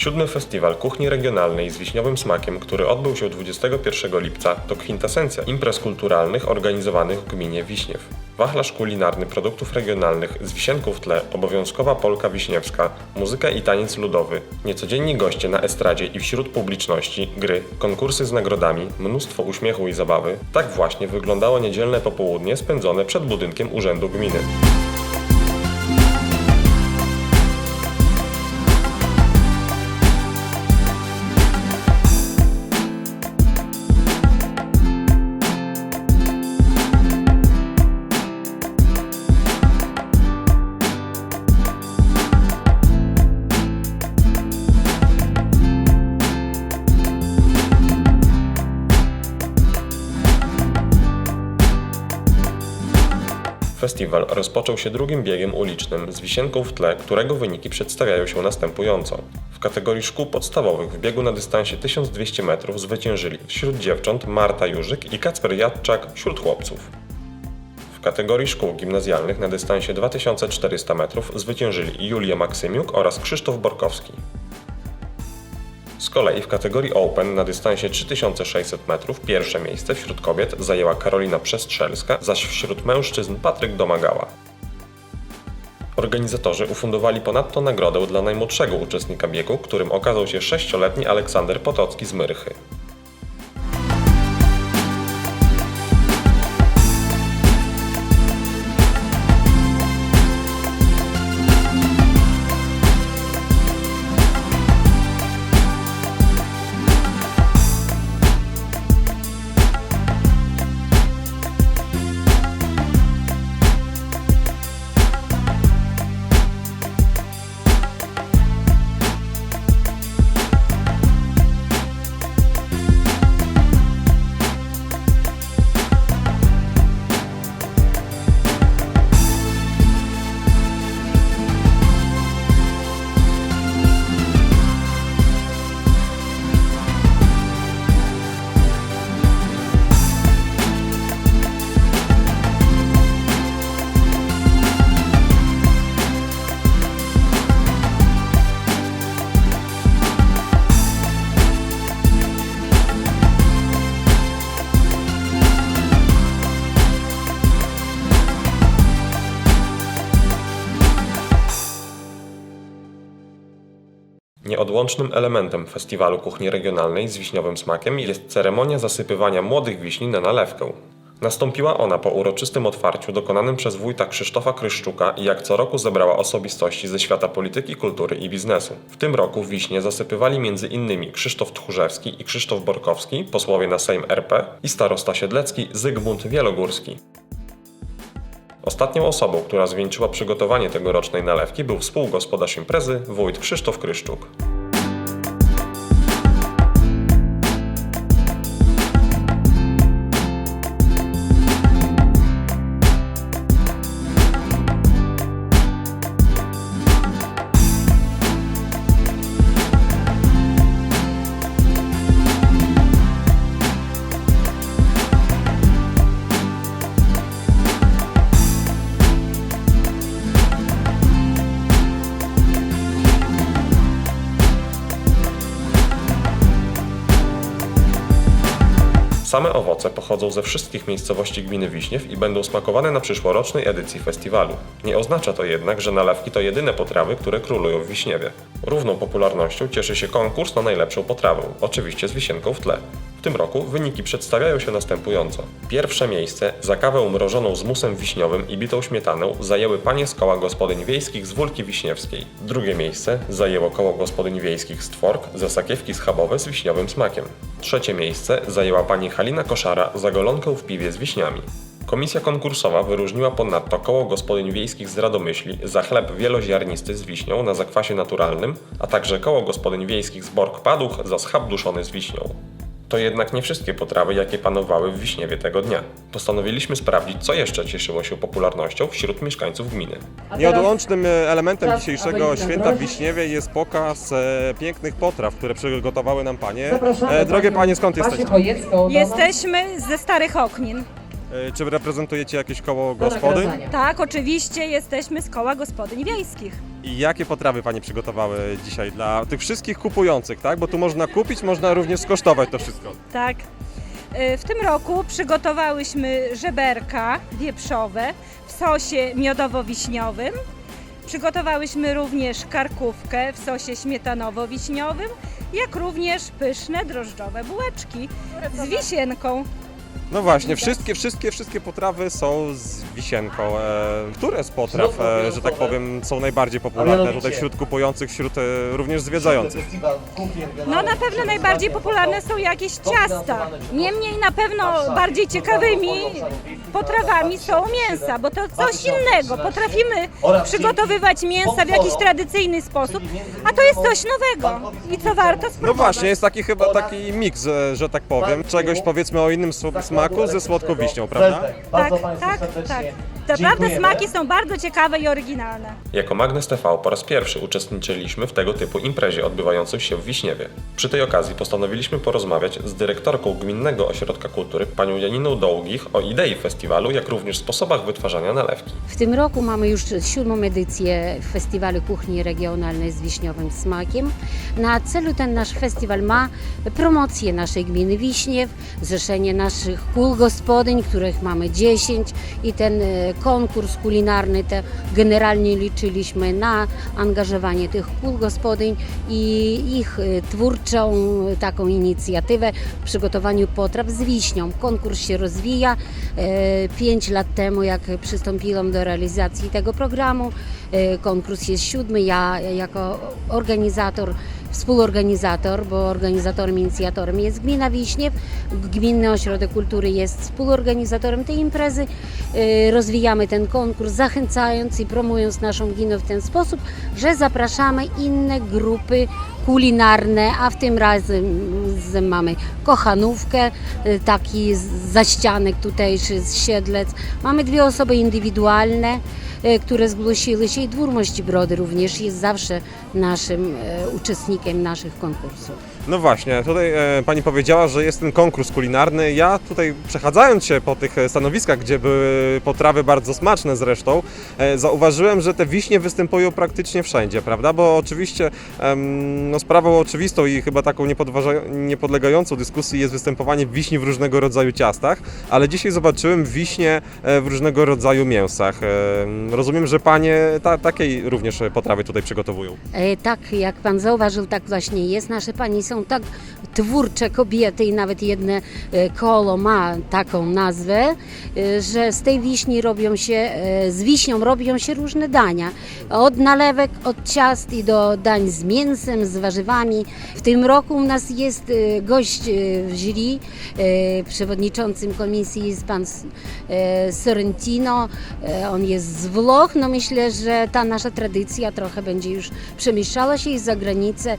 Siódmy Festiwal Kuchni Regionalnej z wiśniowym smakiem, który odbył się 21 lipca, to kwintesencja imprez kulturalnych organizowanych w gminie Wiśniew. Wachlarz kulinarny produktów regionalnych z wisienką w tle, obowiązkowa polka wiśniewska, muzyka i taniec ludowy, niecodzienni goście na estradzie i wśród publiczności, gry, konkursy z nagrodami, mnóstwo uśmiechu i zabawy. Tak właśnie wyglądało niedzielne popołudnie spędzone przed budynkiem Urzędu Gminy. Festiwal rozpoczął się drugim biegiem ulicznym z wisienką w tle, którego wyniki przedstawiają się następująco. W kategorii szkół podstawowych w biegu na dystansie 1200 metrów zwyciężyli wśród dziewcząt Marta Jurzyk i Kacper Jadczak wśród chłopców. W kategorii szkół gimnazjalnych na dystansie 2400 metrów zwyciężyli Julia Maksymiuk oraz Krzysztof Borkowski. Z kolei w kategorii Open na dystansie 3600 metrów pierwsze miejsce wśród kobiet zajęła Karolina Przestrzelska, zaś wśród mężczyzn Patryk Domagała. Organizatorzy ufundowali ponadto nagrodę dla najmłodszego uczestnika biegu, którym okazał się sześcioletni Aleksander Potocki z Myrchy. Nieodłącznym elementem festiwalu kuchni regionalnej z wiśniowym smakiem jest ceremonia zasypywania młodych wiśni na nalewkę. Nastąpiła ona po uroczystym otwarciu dokonanym przez wójta Krzysztofa Kryszczuka i jak co roku zebrała osobistości ze świata polityki, kultury i biznesu. W tym roku wiśnie zasypywali m.in. Krzysztof Tchórzewski i Krzysztof Borkowski, posłowie na Sejm RP i starosta siedlecki Zygmunt Wielogórski. Ostatnią osobą, która zwieńczyła przygotowanie tegorocznej nalewki był współgospodarz imprezy wójt Krzysztof Kryszczuk. Same owoce pochodzą ze wszystkich miejscowości gminy Wiśniew i będą smakowane na przyszłorocznej edycji festiwalu. Nie oznacza to jednak, że nalewki to jedyne potrawy, które królują w Wiśniewie. Równą popularnością cieszy się konkurs na najlepszą potrawę, oczywiście z wisienką w tle. W tym roku wyniki przedstawiają się następująco. Pierwsze miejsce za kawę mrożoną z musem wiśniowym i bitą śmietaną zajęły panie z koła gospodyń wiejskich z Wólki Wiśniewskiej. Drugie miejsce zajęło koło gospodyń wiejskich z Twork za sakiewki schabowe z wiśniowym smakiem. Trzecie miejsce zajęła pani Halina Koszara za golonkę w piwie z wiśniami. Komisja konkursowa wyróżniła ponadto koło gospodyń wiejskich z Radomyśli za chleb wieloziarnisty z wiśnią na zakwasie naturalnym, a także koło gospodyń wiejskich z Bork Paduch za schab duszony z wiśnią. To jednak nie wszystkie potrawy, jakie panowały w Wiśniewie tego dnia. Postanowiliśmy sprawdzić, co jeszcze cieszyło się popularnością wśród mieszkańców gminy. Nieodłącznym e, elementem dzisiejszego święta w. Wiśniewie jest pokaz e, pięknych potraw, które przygotowały nam panie. E, drogie panie, skąd jesteście? Jesteśmy ze Starych Oknin. Czy reprezentujecie jakieś koło gospodyń? Tak, oczywiście jesteśmy z koła gospodyń wiejskich. I jakie potrawy Pani przygotowały dzisiaj dla tych wszystkich kupujących, tak? Bo tu można kupić, można również skosztować to wszystko. Tak. Y, W tym roku przygotowałyśmy żeberka wieprzowe w sosie miodowo-wiśniowym. Przygotowałyśmy również karkówkę w sosie śmietanowo-wiśniowym, jak również pyszne drożdżowe bułeczki z wisienką. No właśnie, wszystkie, wszystkie, wszystkie potrawy są z wisienką. E, które z potraw, e, że tak powiem, są najbardziej popularne tutaj wśród kupujących, wśród e, również zwiedzających? No na pewno najbardziej popularne są jakieś ciasta. Niemniej na pewno bardziej ciekawymi potrawami są mięsa, bo to coś innego. Potrafimy przygotowywać mięsa w jakiś tradycyjny sposób, a to jest coś nowego i co warto spróbować. No właśnie, jest taki chyba taki miks, e, że tak powiem, czegoś powiedzmy o innym sm- smaku ze słodką wiśnią, prawda? Tak, tak, tak. Naprawdę smaki są bardzo ciekawe i oryginalne. Jako Magnes TV po raz pierwszy uczestniczyliśmy w tego typu imprezie odbywającej się w Wiśniewie. Przy tej okazji postanowiliśmy porozmawiać z dyrektorką Gminnego Ośrodka Kultury, panią Janiną Dołgich, o idei festiwalu, jak również sposobach wytwarzania nalewki. W tym roku mamy już siódmą edycję Festiwalu Kuchni Regionalnej z Wiśniowym Smakiem. Na celu ten nasz festiwal ma promocję naszej gminy Wiśniew, zrzeszenie naszych kół gospodyń, których mamy 10 i ten e, konkurs kulinarny to generalnie liczyliśmy na angażowanie tych kół gospodyń i ich e, twórczą taką inicjatywę w przygotowaniu potraw z wiśnią. Konkurs się rozwija. E, Pięć lat temu, jak przystąpiłam do realizacji tego programu, e, konkurs jest siódmy. Ja jako organizator, współorganizator, bo organizatorem, inicjatorem jest Gmina Wiśniew, Gminny Ośrodek Kultury jest współorganizatorem tej imprezy. E, Rozwijamy ten konkurs, zachęcając i promując naszą gminę w ten sposób, że zapraszamy inne grupy kulinarne, a w tym razem mamy kochanówkę, y, taki zaścianek tutejszy z Siedlec. Mamy dwie osoby indywidualne, y, które zgłosiły się i Dwór Mości Brody również jest zawsze naszym e, uczestnikiem naszych konkursów. No właśnie, tutaj e, Pani powiedziała, że jest ten konkurs kulinarny. Ja tutaj przechadzając się po tych e, stanowiskach, gdzie były potrawy bardzo smaczne zresztą, e, zauważyłem, że te wiśnie występują praktycznie wszędzie, prawda? Bo oczywiście em, no, sprawą oczywistą i chyba taką niepodlegającą dyskusji jest występowanie wiśni w różnego rodzaju ciastach, ale dzisiaj zobaczyłem wiśnie e, w różnego rodzaju mięsach. E, Rozumiem, że Panie ta, takiej również potrawy tutaj przygotowują. E, Tak, jak Pan zauważył, tak właśnie jest. Nasze pani są tak twórcze kobiety i nawet jedno e, koło ma taką nazwę, że z tej wiśni robią się, z wiśnią robią się różne dania. Od nalewek, od ciast i do dań z mięsem, z warzywami. W tym roku u nas jest e, gość e, w jury, e, przewodniczącym komisji jest pan Sorrentino. On jest z Włoch. No myślę, że ta nasza tradycja trochę będzie już przemieszczała się i za granicę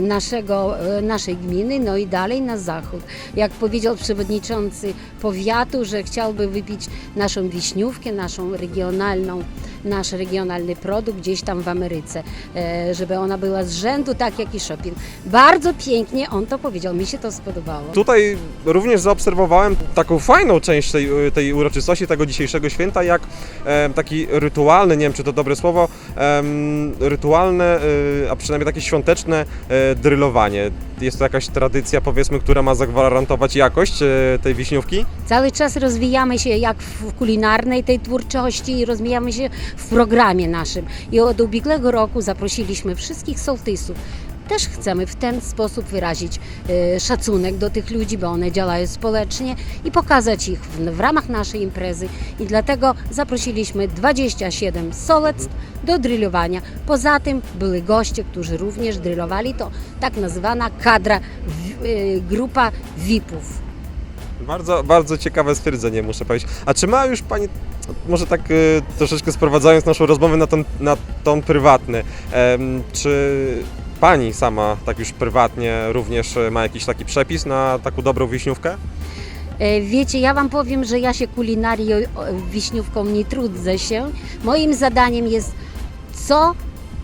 naszego, naszej gminy, no i dalej na zachód. Jak powiedział przewodniczący powiatu, że chciałby wypić naszą wiśniówkę, naszą regionalną, nasz regionalny produkt gdzieś tam w Ameryce, e, żeby ona była z rzędu tak jak i Chopin. Bardzo pięknie on to powiedział, mi się to spodobało. Tutaj również zaobserwowałem taką fajną część tej, tej uroczystości, tego dzisiejszego święta, jak e, taki rytualny, nie wiem czy to dobre słowo, rytualne, e, a przynajmniej takie świąteczne e, drylowanie. Jest to jakaś tradycja, powiedzmy, która ma zagwarantować jakość e, tej wiśniówki? Cały czas rozwijamy się jak w kulinarnej tej twórczości i rozwijamy się w programie naszym. I od ubiegłego roku zaprosiliśmy wszystkich sołtysów. Też chcemy w ten sposób wyrazić e, szacunek do tych ludzi, bo one działają społecznie i pokazać ich w, ramach naszej imprezy. I dlatego zaprosiliśmy 27 sołectw do drylowania. Poza tym byli goście, którzy również drylowali. To tak nazywana kadra, e, grupa VIP-ów. Bardzo, bardzo ciekawe stwierdzenie, muszę powiedzieć. A czy ma już Pani, może tak e, troszeczkę sprowadzając naszą rozmowę na ton, na prywatny, em, czy Pani sama tak już prywatnie również e, ma jakiś taki przepis na taką dobrą wiśniówkę? E, Wiecie, ja Wam powiem, że ja się kulinarią o, wiśniówką nie trudzę się. Moim zadaniem jest co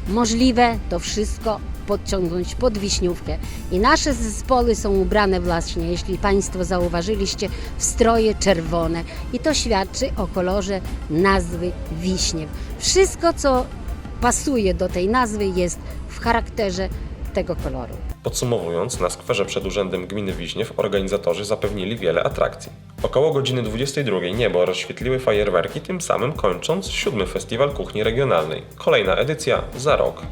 możliwe, to wszystko podciągnąć pod wiśniówkę. I nasze zespoły są ubrane właśnie, jeśli Państwo zauważyliście, w stroje czerwone. I to świadczy o kolorze nazwy wiśniew. Wszystko, co pasuje do tej nazwy, jest w charakterze tego koloru. Podsumowując, na skwerze przed Urzędem Gminy Wiśniew organizatorzy zapewnili wiele atrakcji. Około godziny 22 niebo rozświetliły fajerwerki, tym samym kończąc siódmy Festiwal Kuchni Regionalnej. Kolejna edycja za rok.